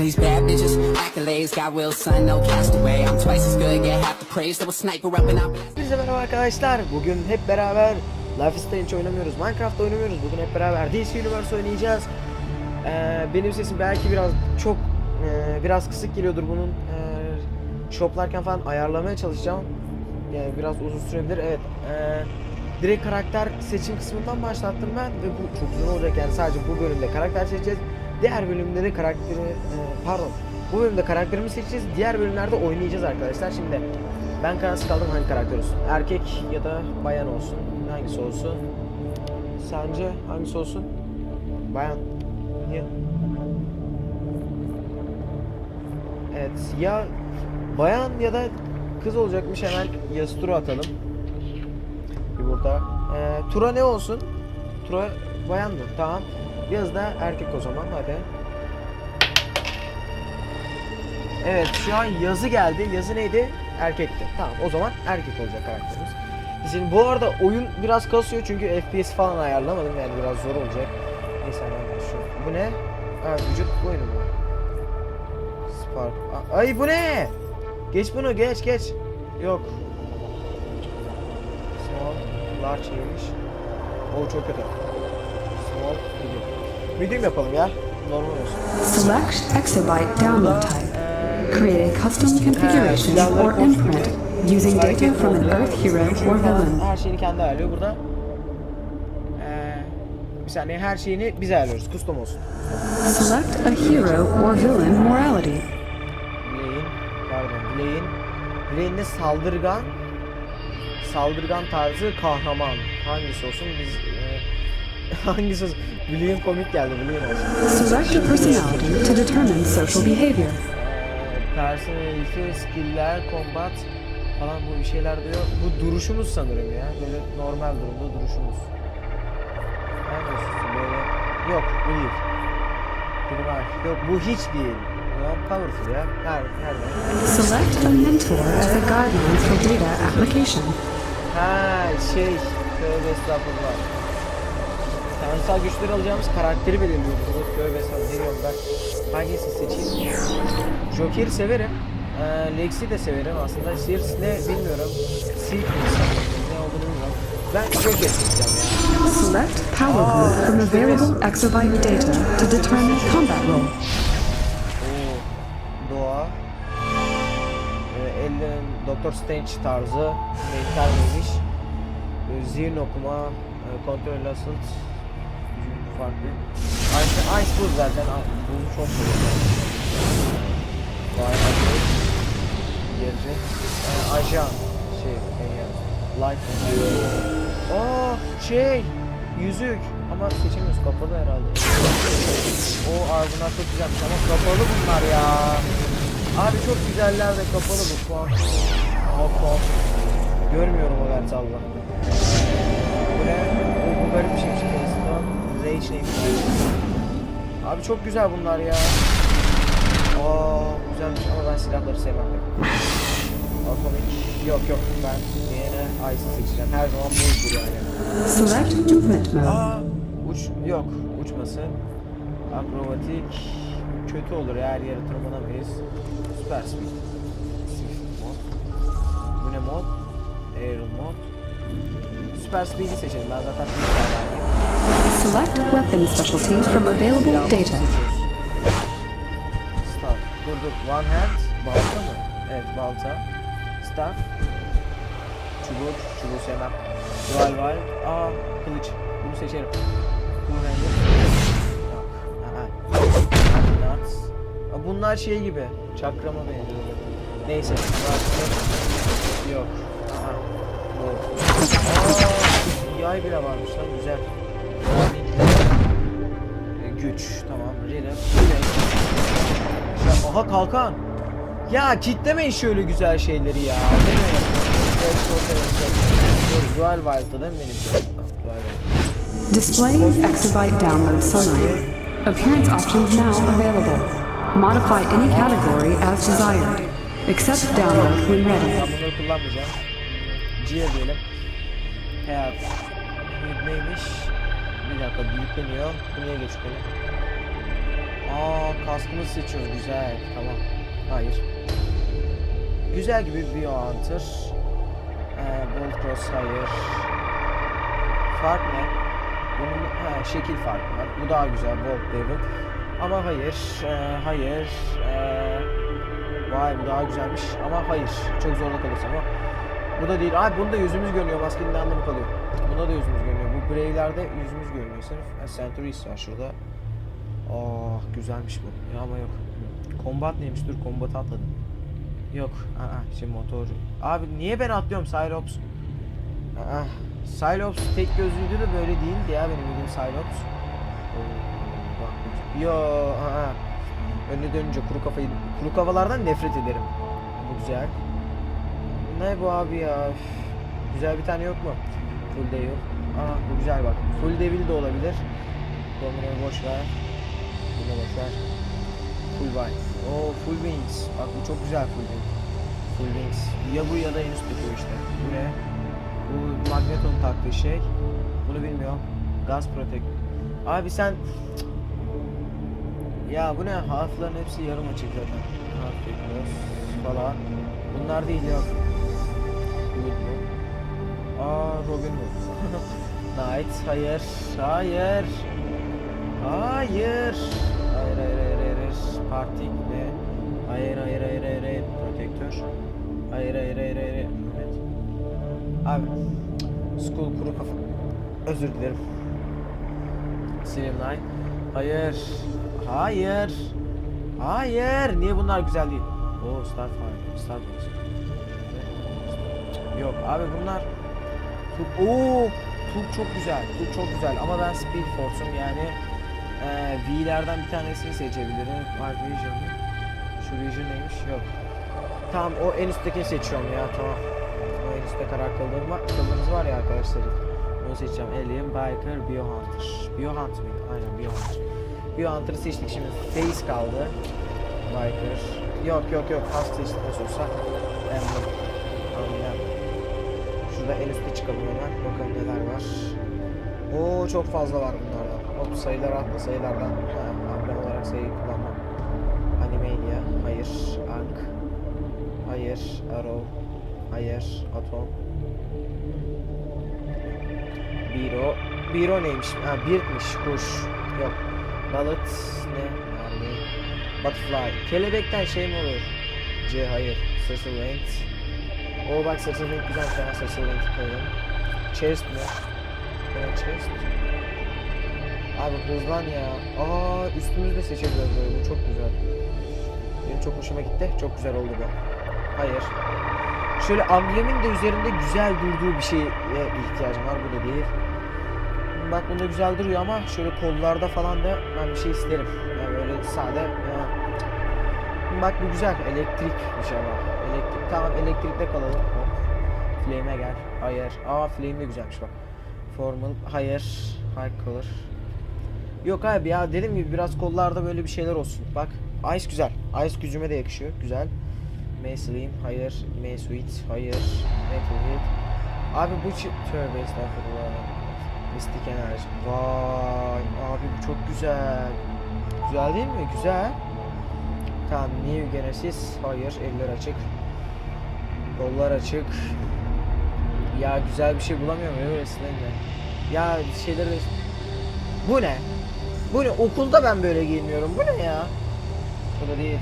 these bad bitches. Accolades, got will, son, no castaway. I'm twice as good, get half the praise. There sniper up and I blast. Hepinize merhaba arkadaşlar. Bugün hep beraber Life is Strange oynamıyoruz. Minecraft oynamıyoruz. Bugün hep beraber DC Universe oynayacağız. Ee, benim sesim belki biraz çok e, biraz kısık geliyordur bunun. E, shoplarken falan ayarlamaya çalışacağım. Yani biraz uzun sürebilir. Evet. E, direkt karakter seçim kısmından başlattım ben ve bu çok uzun olacak yani sadece bu bölümde karakter seçeceğiz. Diğer bölümde de karakteri e, pardon bu bölümde karakterimi seçeceğiz. Diğer bölümlerde oynayacağız arkadaşlar. Şimdi ben kararsız kaldım hangi karakter olsun. Erkek ya da bayan olsun. Hangisi olsun? Sence hangisi olsun? Bayan. Niye? Evet ya bayan ya da kız olacakmış hemen yazı tura atalım. Bir burada. Ee, tura ne olsun? Tura bayan? Tamam. Yaz da erkek o zaman hadi. Evet şu an yazı geldi. Yazı neydi? Erkekti. Tamam o zaman erkek olacak karakterimiz. Şimdi bu arada oyun biraz kasıyor çünkü FPS falan ayarlamadım yani biraz zor olacak. Neyse hemen şu. Bu ne? Ha vücut oyunu mu? Spark. Ay bu ne? Geç bunu geç geç. Yok. Small, large neymiş? O çok kötü. Medium. Yapalım ya. Normal olsun. Select exabyte download type. Create a custom configuration or imprint using data from an Earth hero or villain. Her şeyini kendi ayarlıyor. Burada ee, bir saniye her şeyini biz ayarlıyoruz. Custom olsun. Select a hero or villain morality. Blaine, pardon Blaine. Blaine'de saldırgan, saldırgan tarzı kahraman. Hangisi olsun biz hangisi olsun? Blaine komik geldi. Blaine olsun. Select a personality to determine social behavior. Ee, personality, skill'ler, combat falan bu bir şeyler diyor. Bu duruşumuz sanırım ya. Böyle normal durumda duruşumuz. Hangisi böyle? Yok bu değil. Primal. Yok bu hiç değil. Ya powerful ya. Her, her Select a mentor as a guideline for data application. Ha şey. Tövbe estağfurullah. Tanrısal güçleri alacağımız karakteri belirliyoruz. Estağfurullah. Ne diyorum ben? Hangisini seçeyim? Joker'i severim. Ee, Lex'i de severim aslında. Sears ne bilmiyorum. Sanırım, ne olduğunu bilmiyorum. Ben Joker seçeceğim ya. Select power group from available exabyte data to determine combat role. Doğa. Ellen, Doctor Strange tarzı. Neymiş? Ee, Zihin okuma, e, kontrol asılt. Farklı. Ice, Ice bu zaten. Bunu çok seviyorum. Vay be. Gerici. Ee, ajan. Şey, en ya. Light. Aa, şey. Yüzük. Ama seçemiyoruz. Kapalı herhalde. O bunlar çok güzelmiş ama kapalı bunlar ya. Abi çok güzeller de kapalı bu puan. Ama. Görmüyorum o dert Allah. Bu ne? O bu garip bir şeymiş. Rage neymiş? Abi çok güzel bunlar ya. Aa güzelmiş ama ben silahları sevmem. Atomik. Yok yok ben yine Ice'ı seçeceğim. Her zaman buzdur yani. Select movement. Aa, uç yok uçması. Akrobatik kötü olur her yere tırmanamayız. Süper speed. Swift mod. Bu ne mod? Air mod. Süper speed'i seçelim. Ben zaten bir tane Select weapon specialties from available data. Staff. Dur dur. One hand. Balta mı? Evet balta. Staff. Çubuk. Çubuğu sevmem. Dual var. Aa kılıç. Bunu seçerim. Bu rengi. Yok. Aha. Nuts. Aa, Bunlar şey gibi. Çakrama benziyor. Neyse. Yok. Aha. Bu. Aa, yay bile varmış lan. Güzel. Güç. Tamam. Ya, aha kalkan. Ya kitlemeyin şöyle güzel şeyleri ya. Değil mi? Evet, evet, Dual Wild'da değil mi benim? Display exabyte download summary. Appearance options now available. Modify any category as desired. Accept download when ready. Ben bunları kullanmayacağım. Gear diyelim. Hayat. Neymiş? Bir dakika büyükleniyor. Bu niye geçiyor? Aa kaskımızı seçiyoruz güzel tamam. Hayır. Güzel gibi bir Hunter. Ee, Bolt Cross hayır. Fark ne? Bunun ha, şekil farkı var. Bu daha güzel Bolt Devil. Ama hayır. ee, hayır. ee, vay bu daha güzelmiş. Ama hayır. Çok zorda kalırsın ama. Bu da değil. Abi bunda yüzümüz görünüyor. Maskenin anlamı kalıyor? Bunda da yüzümüz görünüyor. Bu Brave'lerde yüzümüz görünüyor. Sırf ha, Centuries var şurada. Oh güzelmiş bu. Ya ama yok. Combat neymiş? Dur combat'a atladım. Yok. Aa, şimdi motor. Abi niye ben atlıyorum Cylops? Aa, Cylops tek gözlüydü de böyle değildi ya benim bildiğim bu- Yo, aa. Önüne dönünce kuru kafayı kuru kafalardan nefret ederim. Bu güzel. Ne bu abi ya? Üf. Güzel bir tane yok mu? Full Devil. Aa bu güzel bak. Full Devil de olabilir. Domino'yu boş ver. Bunu boş ver. Full Wings. Oo Full Wings. Bak bu çok güzel Full Wings. Full Wings. Ya bu ya da en üstteki o işte. Bu ne? Bu Magneto'nun taktığı şey. Bunu bilmiyorum. Gaz Protect. Abi sen... Ya bu ne? Harflerin hepsi yarım açık zaten. Harf bekliyoruz falan. Bunlar değil yok. Bu. Aa Robin Hood. Knight. Hayır. Hayır. Hayır. Hayır hayır hayır hayır. hayır. Partik ne? Hayır hayır hayır hayır hayır. Protektör. Hayır hayır hayır hayır. Evet. Abi. School kuru kafa. Özür dilerim. Slimline. Hayır. Hayır. Hayır. Niye bunlar güzel değil? Oo Starfire. Starfire. Yok abi bunlar oo, Tulk çok güzel. Tulk çok güzel ama ben Speed Force'um yani e, V'lerden bir tanesini seçebilirim. Var Vision mı? Şu Vision neymiş? Yok. Tamam o en üsttekini seçiyorum ya tamam. O en üstte karar kıldığım var, kıldığımız var ya arkadaşlar. Onu seçeceğim. Alien, Biker, Biohunter. Biohunter mıydı? Aynen Biohunter. Biohunter'ı seçtik şimdi. Face kaldı. Biker. Yok yok yok. Fast seçtik nasıl olsa. Emblem. Aynen. Şurada en üstte çıkalım hemen. Bakalım neler var. Oo çok fazla var bunlardan. Hop sayılar atla sayılardan. Ha, amblem olarak sayıyı kullanmam. Animania. Hayır. Ank. Hayır. Arrow. Hayır. Atom. Biro. Biro neymiş? Ha Birt'miş. Kuş. Yok. Balıt. Ne? Yani. Butterfly. Kelebekten şey mi olur? C. Hayır. Sessilent. O bak Sessilent güzel. Ben Sessilent koydum. Chest mi? Evet chest. Abi hızlan ya. Aa üstümüzü de seçebiliyoruz böyle. Çok güzel. Benim çok hoşuma gitti. Çok güzel oldu bu. Hayır. Şöyle amblemin de üzerinde güzel durduğu bir şeye ihtiyacım var. Bu da değil. Bak bunda güzel duruyor ama şöyle kollarda falan da ben bir şey isterim. Yani böyle sade. Bak bu güzel. Elektrik bir şey var. Elektrik. Tamam elektrikte kalalım. Hop. Flame'e gel. Hayır. Aa flame de güzelmiş bak. Formal. Hayır. High color. Yok abi ya dediğim gibi biraz kollarda böyle bir şeyler olsun. Bak Ice güzel. Ice gücüme de yakışıyor. Güzel. Slim. Hayır. May Sweet. Hayır. Metal Hit. Abi bu. Tövbe estağfurullah. Mystic Enerji. Vay. Abi bu çok güzel. Güzel değil mi? Güzel. Tamam. New Genesis. Hayır. Eller açık. Kollar açık. Ya güzel bir şey bulamıyorum ya öyle sinirlenme. Ya şeyleri de... Bu ne? Bu ne? Okulda ben böyle giyiniyorum. Bu ne ya? Bu da değil.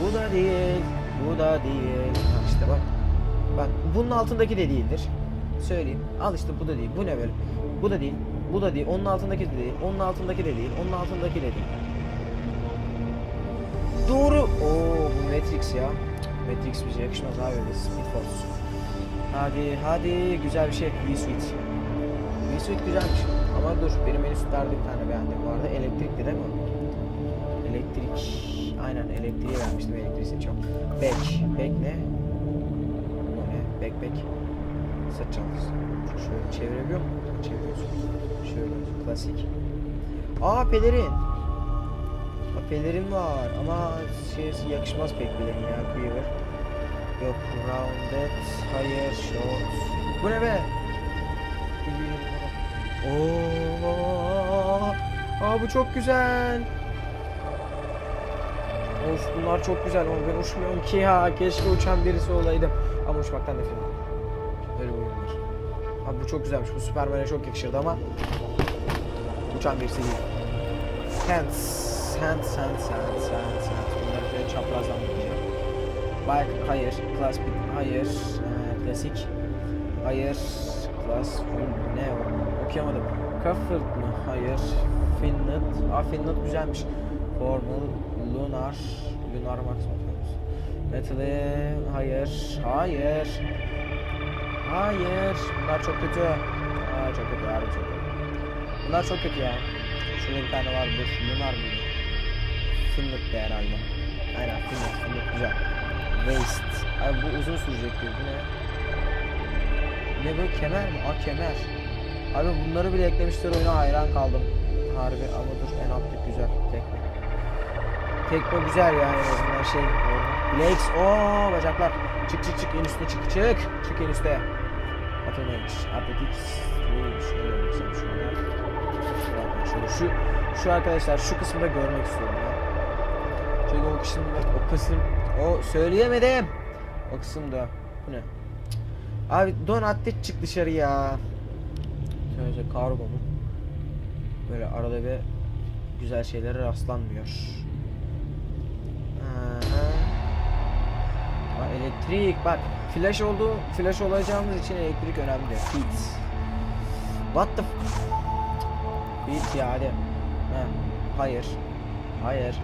Bu da değil. Bu da değil. Ha işte bak. Bak bunun altındaki de değildir. Söyleyeyim. Al işte bu da değil. Bu ne böyle? Bu da değil. Bu da değil. Onun altındaki de değil. Onun altındaki de değil. Onun altındaki de değil. Doğru. Oo bu Matrix ya. Matrix bize yakışmaz abi Speed Force. Hadi hadi güzel bir şey. V-Suite. V-Suite güzelmiş. Ama dur benim en üstlerde bir tane beğendiğim vardı. Elektrikli değil mi? Elektrik. Aynen elektriği vermiştim. Elektriği seçiyorum. Back. Back ne? Bu ne? Back back. Sırt çantası. Şöyle çevirebiliyor muyum? Çeviriyorsun. Şöyle klasik. Aa pelerin. Pelerin var ama şey yakışmaz pek pelerin ya Quiver. Yok rounded. Hayır short. Bu ne be? Oo. Aa bu çok güzel. Of bunlar çok güzel ama ben uçmuyorum ki ya. Keşke uçan birisi olaydım. Ama uçmaktan nefret ediyorum. Öyle bir oyun var. Abi bu çok güzelmiş. Bu Superman'e çok yakışırdı ama uçan birisi değil. Hands, hands, hands, hands, hands, hands. Bunları şöyle çaprazdan bakacağım. Bike, hayır. Class bit, hayır. Ee, klasik, hayır. Class, ne o? Okuyamadım. Comfort mı? Hayır. Finland, aa Finland güzelmiş. Formal, Lunar, Lunar Max Metal'e, hayır, hayır. Hayır, bunlar çok kötü. Aa çok kötü, harbi çok kötü. Bunlar çok kötü ya. Şurada bir tane var, bu Lunar mıydı? Finland'de herhalde. Aynen Finland, Finland güzel. Waste. Abi bu uzun sürecek diyor, bu ne? Ne bu, kemer mi? Aa kemer. Abi bunları bile eklemişler oyuna hayran kaldım. Harbi ama dur en alttaki güzel, tekme. Tekme güzel yani en azından şey. Legs, ooo bacaklar. Çık çık çık en üste çık çık. Çık en istedim şu an? Şuradan Şöyle şu, şu arkadaşlar şu kısmı da görmek istiyorum ya. Çünkü o kısım, o kısım, o söyleyemedim. O kısımda. Bu ne? Abi don atlet çık dışarı ya. Şöyle kargo mu? Böyle arada bir güzel şeylere rastlanmıyor. Aa, elektrik bak flash oldu flash olacağımız için elektrik önemli. Feet. What the f- Feet ya hadi. Ha, hayır. Hayır.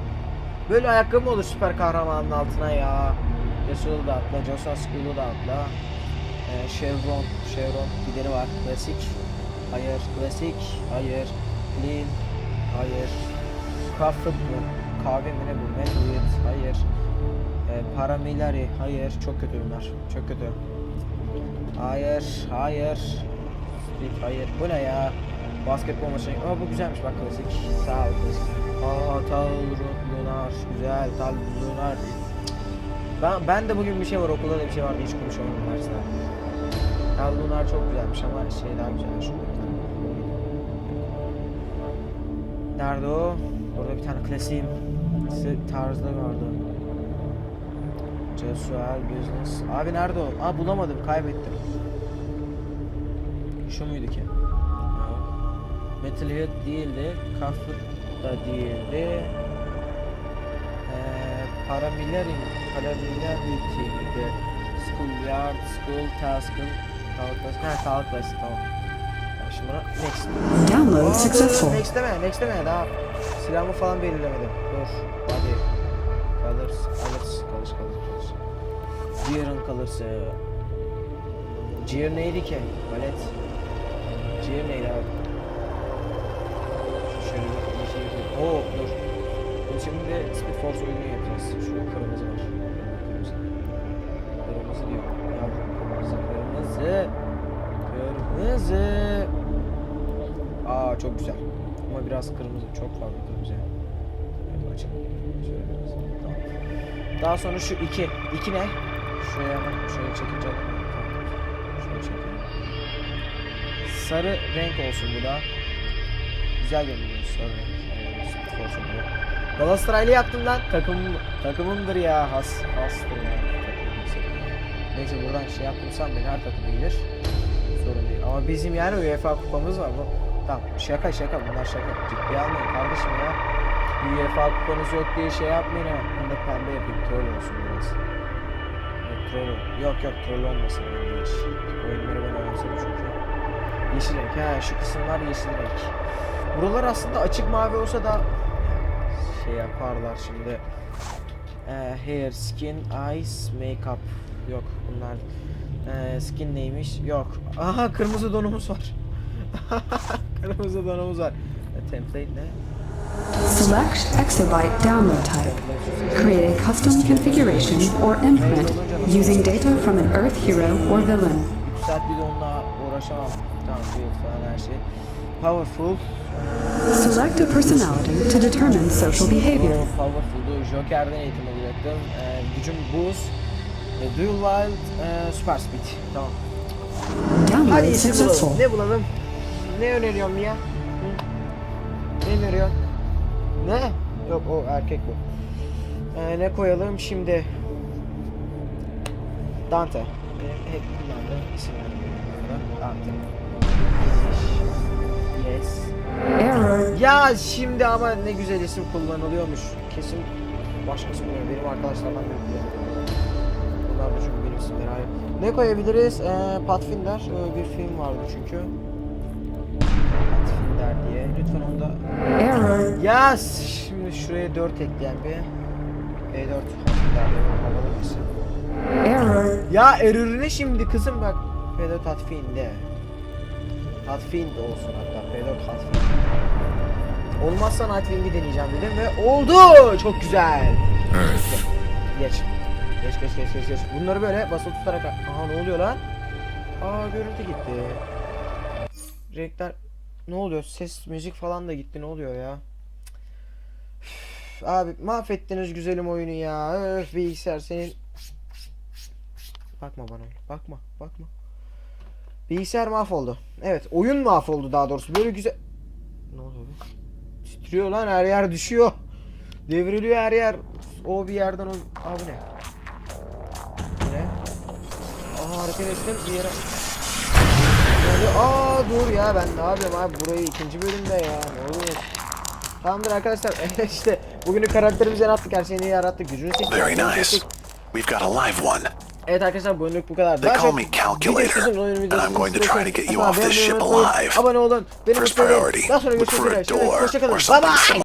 Böyle ayakkabı mı olur süper kahramanın altına ya? Yasuo'lu da atla, Josa School'u da atla. Ee, Chevron, Chevron gideri var. Klasik. Hayır. Klasik. Hayır. Clean. Hayır. Crawford mu? Kahve mi ne bu? Metalwood. Hayır. Ee, Paramilari. Hayır. Çok kötü bunlar. Çok kötü. Hayır. Hayır. Hayır. Bu ne ya? Basketbol maçı. Aa bu güzelmiş bak klasik. Sağ ol klasik. Aa Tal. Güzel. Tal. Ben, ben de bugün bir şey var okulda da bir şey vardı hiç konuşamadım derste. Tal çok güzelmiş ama şey daha güzel. Şu. Nerede o? Orada bir tane klasiğim tarzda vardı. Casual Business. Abi nerede o? Aa bulamadım kaybettim. Şu muydu ki? Metalhead değildi. Comfort da değildi. Ee, paramilitary, paramilitary miydi? Schoolyard, school, task'ın, sağlık class. Ha sağlık class tamam. Ben şimdi buna next. Download successful. Next deme, next deme daha silahımı falan belirlemedim. Dur. Hadi. Colors, colors, colors, colors. Gear'ın colors. Gear neydi ki? Valet. Gear neydi abi? Şöyle bir. Oo dur. Bunu şimdi de Speed Force oyunu yapacağız. Şurada kırmızı var. Kırmızı. Kırmızı diyor. Ya kırmızı, kırmızı. Kırmızı. Aa çok güzel. Ama biraz kırmızı, çok fazla kırmızı. Evet, açalım. Şöyle biraz. Tamam. Daha sonra şu iki. İki ne? Şuraya şöyle çekince. Şöyle çekelim. Sarı renk olsun bu da. Güzel görünüyor sarı renk. Bu. Galatasaraylı yaptım lan. Takımım, takımımdır ya. Has, hastır ya. Neyse buradan şey yaptıysam beni her takım bilir. Sorun değil. Ama bizim yani UEFA kupamız var. Bu Tamam şaka şaka bunlar şaka. Ciddiye almayın kardeşim ya. UEFA kupanız yok diye şey yapmayın ha. Bunu da pembe yapayım troll olsun biraz. Evet, troll ol- Yok yok troll olmasın hiç. Oyunları ben oynasam çünkü. Yeşil renk ha şu kısımlar yeşil renk. Buralar aslında açık mavi olsa da şey yaparlar şimdi. Ee, hair, skin, eyes, makeup. Yok bunlar. Ee, skin neymiş? Yok. Aha kırmızı donumuz var. kırmızı donumuz var. E, template ne? Select exabyte download type. Create a custom configuration or imprint using data from an Earth hero or villain. 3 saat bir de onunla uğraşamam. Tamam build falan her şey. Powerful. Select a personality to determine social behavior. O Powerful'du. Joker'den eğitim alacaktım. Ee, gücüm boost. E, dual wild. E, super speed. Tamam. Hadi iyisini bulalım. Ne bulalım? Ne öneriyorsun ya? Hı? Ne öneriyorsun? Ne? Yok o erkek bu. Ee, ne koyalım şimdi? Dante. Benim hep kullandığım isimler. Yes. Error. Ya şimdi ama ne güzel isim kullanılıyormuş. Kesin başkası kullanıyor. Benim arkadaşlardan biri. Bunlar da çünkü benim isimleri hayır. Ne koyabiliriz? Ee, Pathfinder. Ee, bir film vardı çünkü. Pathfinder diye. Lütfen onu da... Error. Ya şimdi şuraya 4 ekleyen bir. E4 Pathfinder diye. Error. Ya error ne şimdi kızım bak. P4 Pathfinder. Pathfinder olsun hatta. P4 Pathfinder. Olmazsa Nightwing'i deneyeceğim dedim ve oldu. Çok güzel. Geç. Geç geç geç geç geç. Bunları böyle basılı tutarak... Aha ne oluyor lan? Aa görüntü gitti. Renkler... Ne oluyor? Ses, müzik falan da gitti. Ne oluyor ya? Üf, Abi mahvettiniz güzelim oyunu ya. Öf bilgisayar senin... Bakma bana. Bakma. Bakma. Bilgisayar mahvoldu. Evet. Oyun mahvoldu daha doğrusu. Böyle güzel... Ne oluyor be? Titriyor lan her yer düşüyor. Devriliyor her yer. O bir yerden o... Abi ne? Ne? Aha hareket ettim bir yere... Böyle- Aa dur ya ben ne yapıyorum abi burayı ikinci bölümde ya ne oluyor? Tamamdır arkadaşlar işte bugünün karakterimizi yarattık her şeyini yarattık gücünü seçtik. Very nice. We've got a live one. Evet arkadaşlar bugünlük bu kadar. They call me Calculator, and I'm going to try to get you off this ship alive. Abone olun. Beni First mutlu edin. priority, Daha sonra görüşmek for a üzere. Hoşçakalın. Bye.